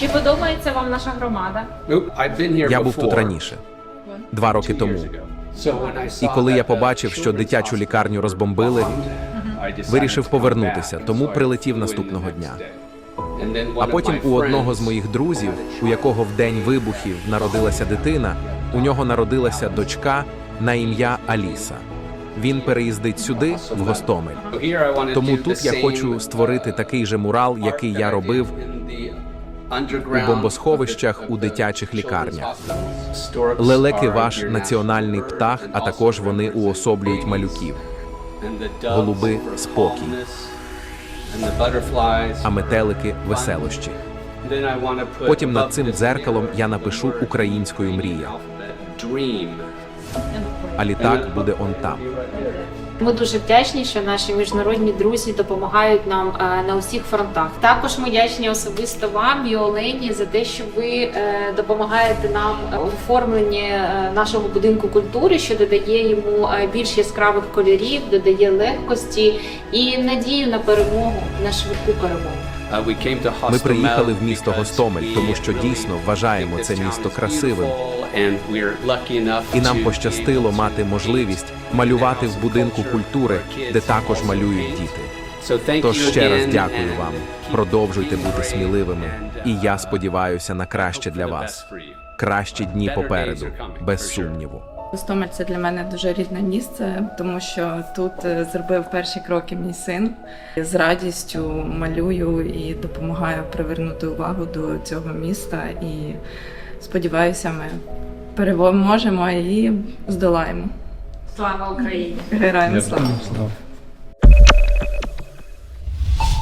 Чи подобається вам наша громада? Я був тут раніше, два роки тому. І коли я побачив, що дитячу лікарню розбомбили, вирішив повернутися, тому прилетів наступного дня. А потім у одного з моїх друзів, у якого в день вибухів народилася дитина, у нього народилася дочка на ім'я Аліса. Він переїздить сюди, в Гостомель. Тому тут я хочу створити такий же мурал, який я робив у бомбосховищах у дитячих лікарнях. Лелеки ваш національний птах, а також вони уособлюють малюків. голуби спокій, а метелики веселощі. Потім над цим дзеркалом я напишу українською мрія, а літак буде он там. Ми дуже вдячні, що наші міжнародні друзі допомагають нам е, на усіх фронтах. Також ми вдячні особисто вам і Олені за те, що ви е, допомагаєте нам у оформленні е, нашого будинку культури, що додає йому більш яскравих кольорів, додає легкості і надію на перемогу, на швидку перемогу. Ми приїхали в місто Гостомель, тому що дійсно вважаємо це місто красивим. І нам пощастило мати можливість малювати в будинку культури, де також малюють діти. Тож ще раз дякую вам. Продовжуйте бути сміливими, і я сподіваюся на краще для вас. Кращі дні попереду, без сумніву. Гостомель це для мене дуже рідне місце, тому що тут е, зробив перші кроки мій син. З радістю малюю і допомагаю привернути увагу до цього міста. І сподіваюся, ми переможемо і здолаємо. Слава Україні! Героям слава! Слава.